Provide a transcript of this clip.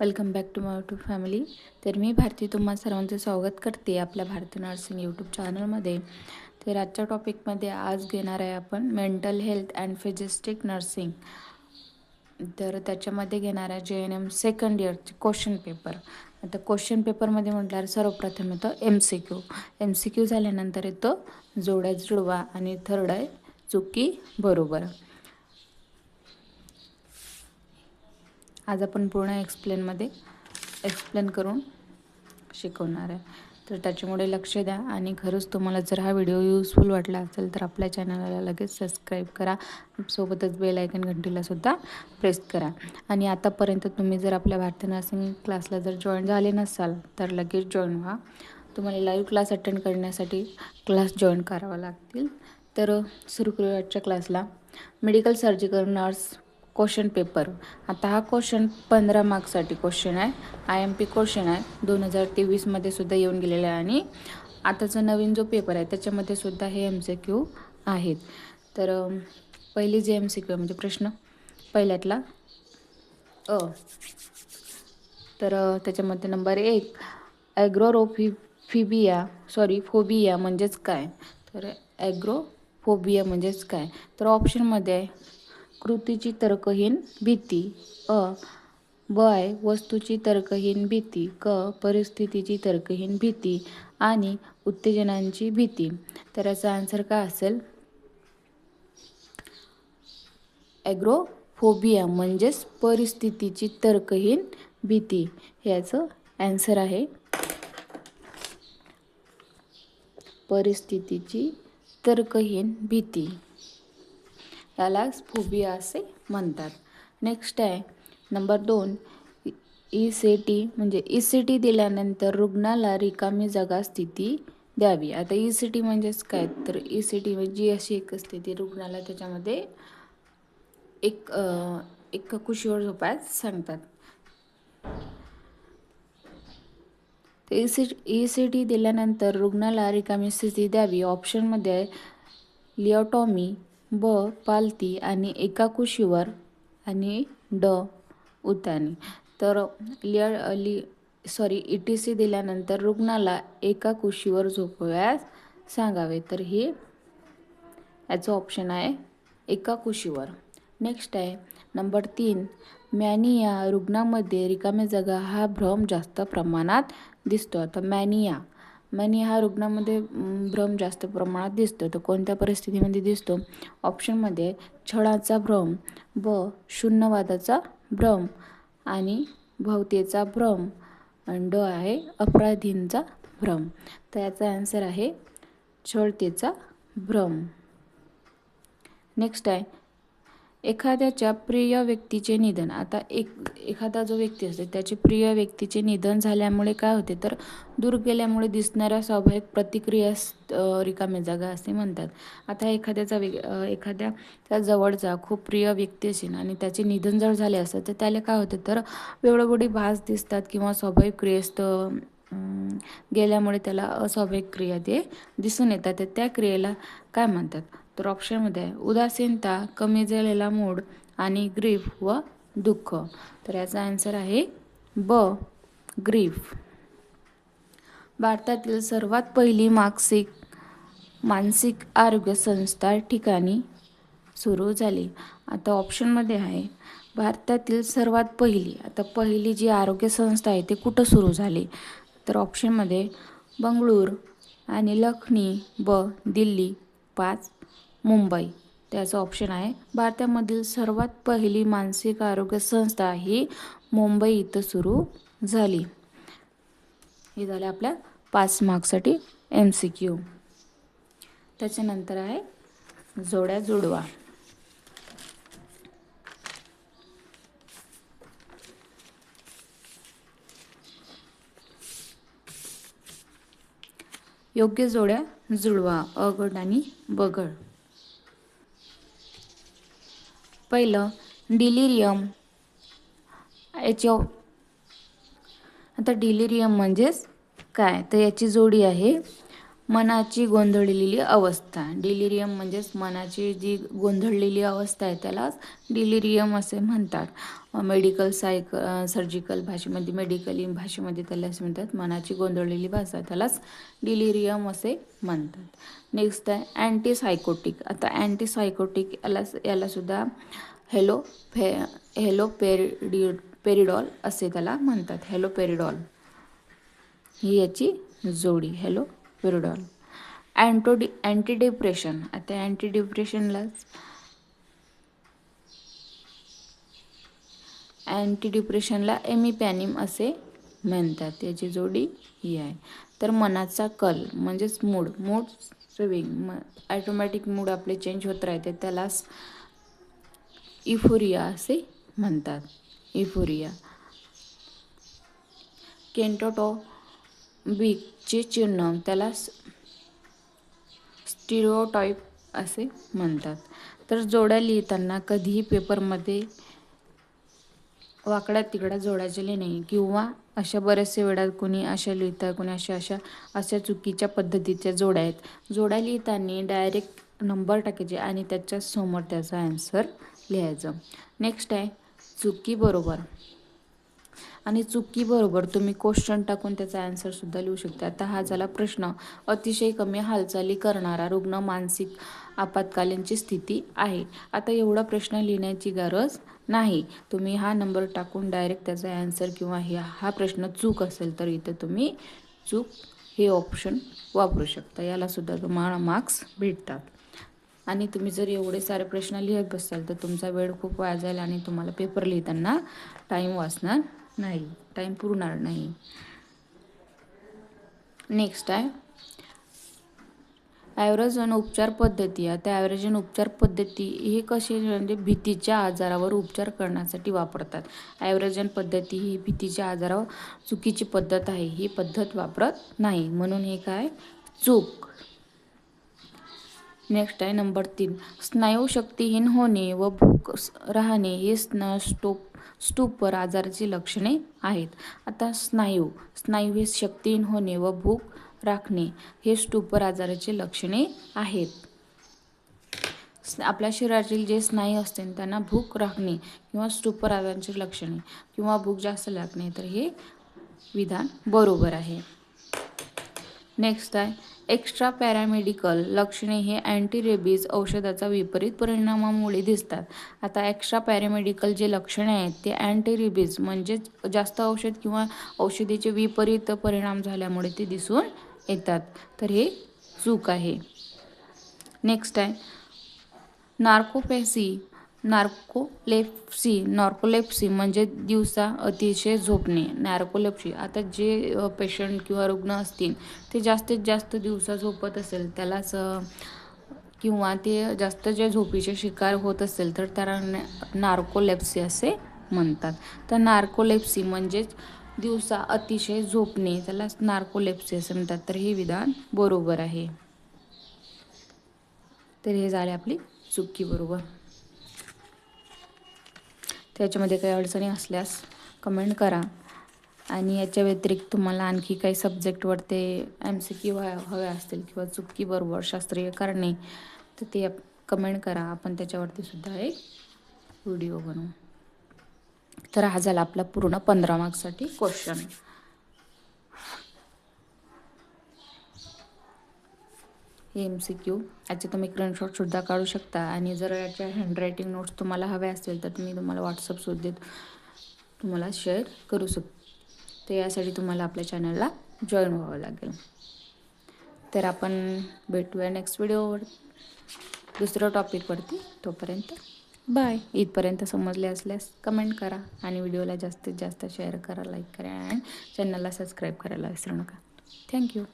Welcome back to my YouTube family तर मी भारती तुम्हा सर्वांचे स्वागत करते आपल्या भारती नर्सिंग यूट्यूब चॅनलमध्ये तर आजच्या टॉपिकमध्ये आज घेणार आहे आपण मेंटल हेल्थ अँड फिजिस्टिक नर्सिंग तर त्याच्यामध्ये घेणार आहे जे एन एम सेकंड इयरचे क्वेश्चन पेपर आता क्वेश्चन पेपरमध्ये म्हटल्यावर सर्वप्रथम येतं M C Q M C Q झाल्यानंतर येतं जोड्या जुळवा आणि थर्ड आहे चुकी बरोबर. आज आपण पूर्ण एक्सप्लेनमध्ये एक्सप्लेन करून शिकवणार आहे. तर त्याच्यामुळे लक्ष द्या आणि खरंच तुम्हाला जर हा व्हिडिओ यूजफुल वाटला असेल तर आपल्या चॅनलला लगेच सबस्क्राईब करा. सोबतच बेल आयकन घंटीलासुद्धा प्रेस करा. आणि आतापर्यंत तुम्ही जर आपल्या भारतीय नर्सिंग क्लासला जर जॉईन झाले नसाल तर लगेच जॉईन व्हा. तुम्हाला लाईव्ह क्लास अटेंड करण्यासाठी क्लास जॉईन करावा लागतील. तर सुरू करूया आजच्या क्लासला medical surgical nurse question paper. आता हा क्वेश्चन पंधरा मार्क्ससाठी क्वेश्चन आहे. आय एम पी क्वेश्चन आहे. दोन हजार तेवीसमध्ये सुद्धा येऊन गेलेला आहे आणि आताचा नवीन जो पेपर आहे त्याच्यामध्ये सुद्धा हे एम सी क्यू आहेत. तर पहिली जे एम सी क्यू म्हणजे प्रश्न पहिल्यातला अ तर त्याच्यामध्ये नंबर एक ॲग्रोरोफी फिबिया सॉरी फोबिया म्हणजेच काय? तर ॲग्रोफोबिया म्हणजेच काय? तर ऑप्शनमध्ये आहे कृतीची तर्कहीन भीती अ बय वस्तूची तर्कहीन भीती क परिस्थितीची तर्कहीन भीती आणि उत्तेजनांची भीती. तर याचा आन्सर काय असेल? ॲग्रोफोबिया म्हणजेच परिस्थितीची तर्कहीन भीती. याचं ॲन्सर आहे. परिस्थितीची तर्कहीन भीती. यालाच फोबिया असे म्हणतात. नेक्स्ट आहे नंबर दोन ई सी टी म्हणजे ई सी टी दिल्यानंतर रुग्णाला रिकामी जागा स्थिती द्यावी. आता ई सी टी म्हणजेच काय? तर ई सी टी म्हणजे जी अशी एक असते ती रुग्णाला त्याच्यामध्ये एक एक कुशीवर झोपायला सांगतात. E C E C T दिल्यानंतर रुग्णाला रिकामी स्थिती द्यावी. ऑप्शनमध्ये लिओटॉमी ब पालती आणि एका कुशीवर आणि ड उतानी तर लिअ लि सॉरी ई टी सी दिल्यानंतर रुग्णाला एका कुशीवर झोपव्यास सांगावे. तर हे याचं ऑप्शन आहे एका कुशीवर. नेक्स्ट आहे नंबर तीन मॅनिया रुग्णामध्ये रिकाम्या जागा हा भ्रम जास्त प्रमाणात दिसतो. आता मॅनिया मनी हा रुग्णामध्ये भ्रम जास्त प्रमाणात दिसतो. तर कोणत्या परिस्थितीमध्ये दिसतो? ऑप्शनमध्ये छळाचा भ्रम व शून्यवादाचा भ्रम आणि भवतेचा भ्रम आणि ड आहे अपराधींचा भ्रम. तर याचा आन्सर आहे छळतेचा भ्रम. नेक्स्ट आहे एखाद्याच्या प्रिय व्यक्तीचे निधन. आता एक एखादा जो व्यक्ती असते त्याचे प्रिय व्यक्तीचे निधन झाल्यामुळे काय होते? तर दूर गेल्यामुळे दिसणाऱ्या स्वाभाविक प्रतिक्रिया अ, रिकाम्या जागा असे म्हणतात. आता एखाद्याचा वेग एखाद्या त्या जवळचा खूप प्रिय व्यक्ती असेल आणि त्याचे निधन जर झाले असतं तर त्याला काय होतं? तर वेळोवेळी भास दिसतात किंवा स्वाभाविक क्रियेस्त गेल्यामुळे त्याला अस्वाभाविक क्रिया ते दिसून येतात. तर त्या क्रियेला काय म्हणतात? तर ऑप्शनमध्ये आहे उदासीनता कमी झालेला मूड आणि ग्रीफ व दुःख. तर याचा आन्सर आहे ब ग्रीफ भारतातील सर्वात पहिली मानसिक मानसिक आरोग्य संस्था ठिकाणी सुरू झाली. आता ऑप्शनमध्ये आहे. भारतातील सर्वात पहिली आता पहिली जी आरोग्य संस्था आहे ती कुठं सुरू झाली? तर ऑप्शनमध्ये बंगळूर आणि लखनी ब दिल्ली पाच मुंबई. त्याचं ऑप्शन आहे. भारतामधील सर्वात पहिली मानसिक आरोग्य संस्था ही मुंबई इथं सुरू झाली. हे झाले आपल्या पाच मार्क्ससाठी एम सी क्यू त्याच्यानंतर आहे जोड्या जुडवा. योग्य जोड्या जुळवा अगड आणि बगड पहिलं डिलिरियम याची ऑ- आता डिलिरियम म्हणजेच काय? तर याची जोडी आहे मनाची गोंधळलेली अवस्था. डिलिरियम म्हणजेच मनाची जी गोंधळलेली अवस्था आहे त्यालाच डिलिरियम असे म्हणतात. मेडिकल सायक सर्जिकल भाषेमध्ये मेडिकल भाषेमध्ये त्याला असे म्हणतात. मनाची गोंधळलेली भाषा त्यालाच डिलिरियम असे म्हणतात. नेक्स्ट आहे अँटीसायकोटिक आता अँटीसायकोटिक याला यालासुद्धा हेलो फे हेलो पेरिडी पेरिडॉल असे त्याला म्हणतात. हेलो पेरिडॉल ही याची जोडी. हॅलो पेरिडॉल अँटोडी अँटी डिप्रेशन आता अँटी डिप्रेशनलाच अँटी डिप्रेशनला एमिपॅनिम असे म्हणतात. याची जोडी ही आहे. तर मनाचा कल म्हणजेच मूड मूड स्विंग म ॲटोमॅटिक मूड आपले चेंज होत राहते. त्यालाच इफोरिया असे म्हणतात. इफोरिया केंटोटो बीकचे चिन्ह त्याला स्टिरोटाईप असे म्हणतात. तर जोड्या लिहिताना कधीही पेपरमध्ये वाकड्या तिकड्या जोडायचे नाही. किंवा अशा बऱ्याचशा वेळा कोणी अशा लिहितात कोणी अशा अशा अशा चुकीच्या पद्धतीच्या जोड्या आहेत. जोड्या लिहिताना डायरेक्ट नंबर टाकायचे आणि त्याच्यासमोर त्याचा ॲन्सर लिहायचं. नेक्स्ट आहे चुकी बरोबर. आणि चुकी बरोबर तुम्ही क्वेश्चन टाकून त्याचा आन्सरसुद्धा लिहू शकता. आता हा झाला प्रश्न. अतिशय कमी हालचाली करणारा रुग्ण मानसिक आपत्कालीनची स्थिती आहे. आता एवढा प्रश्न लिहिण्याची गरज नाही. तुम्ही हा नंबर टाकून डायरेक्ट त्याचा आन्सर किंवा हे हा प्रश्न चूक असेल तर इथं तुम्ही चूक हे ऑप्शन वापरू शकता. यालासुद्धा तुम्हाला मार्क्स भेटतात. आणि तुम्ही जर एवढे सारे प्रश्न लिहत बसाल तर तुमचा वेळ खूप वाया जाईल आणि तुम्हाला पेपर लिहिताना टाईम वाचणार नाही टाईम पुरणार नाही. नेक्स्ट आहे. आणि उपचार पद्धती. आता आणि उपचार पद्धती हे कसे म्हणजे भीतीच्या आजारावर उपचार करण्यासाठी वापरतात. ॲव्हरेजन पद्धती ही भीतीच्या आजारावर चुकीची पद्धत आहे. ही पद्धत वापरत नाही. म्हणून हे काय? चूक. नेक्स्ट आहे नंबर तीन. स्नायू शक्तीहीन होणे व भूक राहणे हे स्न स्टोप स्टूपर आजाराची लक्षणे आहेत. आता स्नायू स्नायू हे शक्तीहीन होणे व भूक राखणे हे स्टूपर आजाराची लक्षणे आहेत. आपल्या शरीरातील जे स्नायू असते त्यांना भूक राखणे किंवा स्टूपर आजाराची लक्षणे किंवा भूक जास्त लागणे तर हे विधान बरोबर आहे. नेक्स्ट आहे एक्स्ट्रा पॅरामेडिकल लक्षणे हे अँटी रेबीज औषधाचा विपरीत परिणामामुळे दिसतात. आता एक्स्ट्रा पॅरामेडिकल जे लक्षणे आहेत ते अँटी रेबीज म्हणजेच जास्त औषध किंवा औषधीचे विपरीत परिणाम झाल्यामुळे ते दिसून येतात. तर हे चूक आहे. नेक्स्ट आहे. नार्कोपॅसी नार्कोलेप्सी नार्कोलेप्सी म्हणजे दिवसा अतिशय झोपणे नार्कोलेप्सी. आता जे पेशंट किंवा रुग्ण असतील ते जास्तीत जास्त दिवसा झोपत असेल त्यालाच किंवा ते जास्त जे झोपीचे शिकार होत असेल तर त्याला नार्कोलेप्सी असे म्हणतात. तर नार्कोलेप्सी म्हणजेच दिवसा अतिशय झोपणे त्याला नार्कोलेप्सी असे म्हणतात. तर हे विधान बरोबर आहे. तर हे झाले आपली चुकी बरोबर. त्याच्यामध्ये काही अडचणी असल्यास कमेंट करा. आणि याच्या व्यतिरिक्त तुम्हाला आणखी काही सब्जेक्टवरते एम सी क्यू हवे असतील किंवा चुकी बरोबर शास्त्रीय कारणे तर ते कमेंट करा. आपण त्याच्यावरती सुद्धा एक व्हिडिओ बनवू. तर हा झाला आपला पूर्ण पंधरा मार्क्ससाठी क्वेश्चन हे एम सी क्यू याचे तुम्ही स्क्रीनशॉटसुद्धा काढू शकता. आणि जर याच्या हँडरायटिंग नोट्स तुम्हाला हव्या असतील तर मी तुम्हाला व्हॉट्सअपसुद्धा तुम्हाला शेअर करू शकतो तर यासाठी तुम्हाला आपल्या चॅनलला जॉईन व्हावं लागेल. तर आपण भेटूया नेक्स्ट व्हिडिओवर दुसऱ्या टॉपिकवरती तोपर्यंत बाय इथपर्यंत समजले असल्यास कमेंट करा आणि व्हिडिओला जास्तीत जास्त शेअर करा लाईक करा आणि चॅनलला सबस्क्राईब करायला विसरू नका. थँक्यू